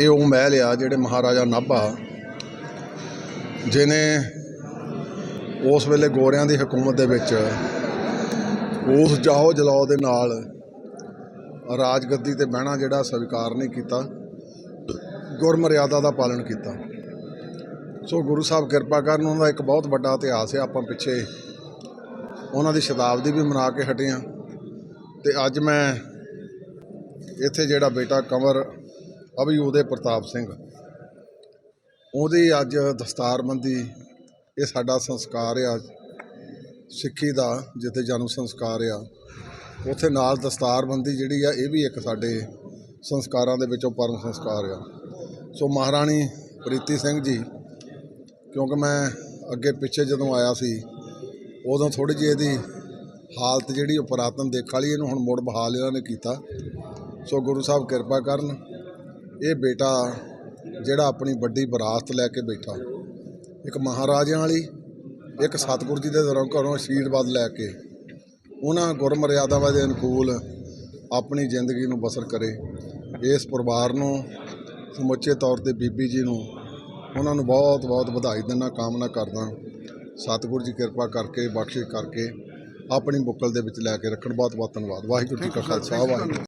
ਇਹ ਉਹ ਮਹਿਲ ਆ ਜਿਹੜੇ ਮਹਾਰਾਜਾ ਨਾਭਾ ਜਿਨੇ ਉਸ ਵੇਲੇ ਗੋਰਿਆਂ ਦੀ ਹਕੂਮਤ ਦੇ ਵਿੱਚ ਉਸ ਜਾਹੋ ਜਲਾਓ ਦੇ ਨਾਲ ਰਾਜਗੱਦੀ ਤੇ ਬਹਿਣਾ ਜਿਹੜਾ ਸਵੀਕਾਰ ਨਹੀਂ ਕੀਤਾ, ਗੁਰਮਰਿਆਦਾ ਦਾ ਪਾਲਣ ਕੀਤਾ। ਸੋ ਗੁਰੂ ਸਾਹਿਬ ਕਿਰਪਾ ਕਰਨ, ਉਹਨਾਂ ਦਾ ਇੱਕ ਬਹੁਤ ਵੱਡਾ ਇਤਿਹਾਸ ਹੈ, ਆਪਾਂ ਪਿੱਛੇ ਉਹਨਾਂ ਦੀ ਸ਼ਤਾਬਦੀ ਵੀ ਮਨਾ ਕੇ ਹਟੇ ਹਾਂ। ਤੇ ਅੱਜ ਮੈਂ ਇੱਥੇ ਜਿਹੜਾ ਬੇਟਾ ਕੰਵਰ ਅਭੀ ਉਦੇ ਪ੍ਰਤਾਪ ਸਿੰਘ। ਉਹਦੀ ਅੱਜ ਦਸਤਾਰਬੰਦੀ ਇਹ ਸਾਡਾ ਸੰਸਕਾਰ ਆ। ਸਿੱਖੀ ਦਾ, ਜਿੱਥੇ ਜਨਮ ਸੰਸਕਾਰ ਆ। ਉੱਥੇ ਨਾਲ ਦਸਤਾਰਬੰਦੀ ਜਿਹੜੀ ਆ, ਇਹ ਵੀ ਇੱਕ ਸਾਡੇ ਸੰਸਕਾਰਾਂ ਦੇ ਵਿੱਚੋਂ ਪਰਮ ਸੰਸਕਾਰ ਆ। ਸੋ ਮਹਾਰਾਣੀ ਪ੍ਰੀਤੀ ਸਿੰਘ ਜੀ, ਕਿਉਂਕਿ ਮੈਂ ਅੱਗੇ ਪਿੱਛੇ ਜਦੋਂ ਆਇਆ ਸੀ, ਉਦੋਂ ਥੋੜੀ ਜਿਹੀ ਇਹਦੀ ਹਾਲਤ ਜਿਹੜੀ ਉਹ ਪੁਰਾਤਨ ਦੇਖ ਵਾਲੀ, ਇਹਨੂੰ ਹੁਣ ਮੁੜ ਬਹਾਲ ਇਹਨਾਂ ਨੇ ਕੀਤਾ। ਸੋ ਗੁਰੂ ਸਾਹਿਬ ਕਿਰਪਾ ਕਰਨ ਇਹ ਬੇਟਾ ਜਿਹੜਾ ਆਪਣੀ ਵੱਡੀ ਵਿਰਾਸਤ ਲੈ ਕੇ ਬੈਠਾ। ਇੱਕ ਮਹਾਰਾਜਿਆਂ ਵਾਲੀ, ਇੱਕ ਸਤਿਗੁਰੂ ਜੀ ਦੇ ਦਰੋਂ ਘਰੋਂ ਆਸ਼ੀਰਵਾਦ ਲੈ ਕੇ ਉਹਨਾਂ ਗੁਰਮਰਿਆਦਾਵਾਂ ਦੇ ਅਨੁਕੂਲ ਆਪਣੀ ਜ਼ਿੰਦਗੀ ਨੂੰ ਬਸਰ ਕਰੇ। ਇਸ ਪਰਿਵਾਰ ਨੂੰ ਸਮੁੱਚੇ ਤੌਰ ਤੇ ਬੀਬੀ ਜੀ ਨੂੰ ਉਹਨਾਂ ਨੂੰ ਬਹੁਤ ਬਹੁਤ ਵਧਾਈ ਦਿੰਦਾ, ਕਾਮਨਾ ਕਰਦਾ। ਸਤਿਗੁਰੂ ਜੀ ਕਿਰਪਾ ਕਰਕੇ, ਬਖਸ਼ਿਸ਼ ਕਰਕੇ ਆਪਣੀ ਬੁੱਕਲ ਦੇ ਵਿੱਚ ਲੈ ਕੇ ਰੱਖਣ। ਬਹੁਤ ਬਹੁਤ ਧੰਨਵਾਦ। ਵਾਹਿਗੁਰੂ ਜੀ ਕਾ ਖਾਲਸਾ, ਵਾਹਿਗੁਰੂ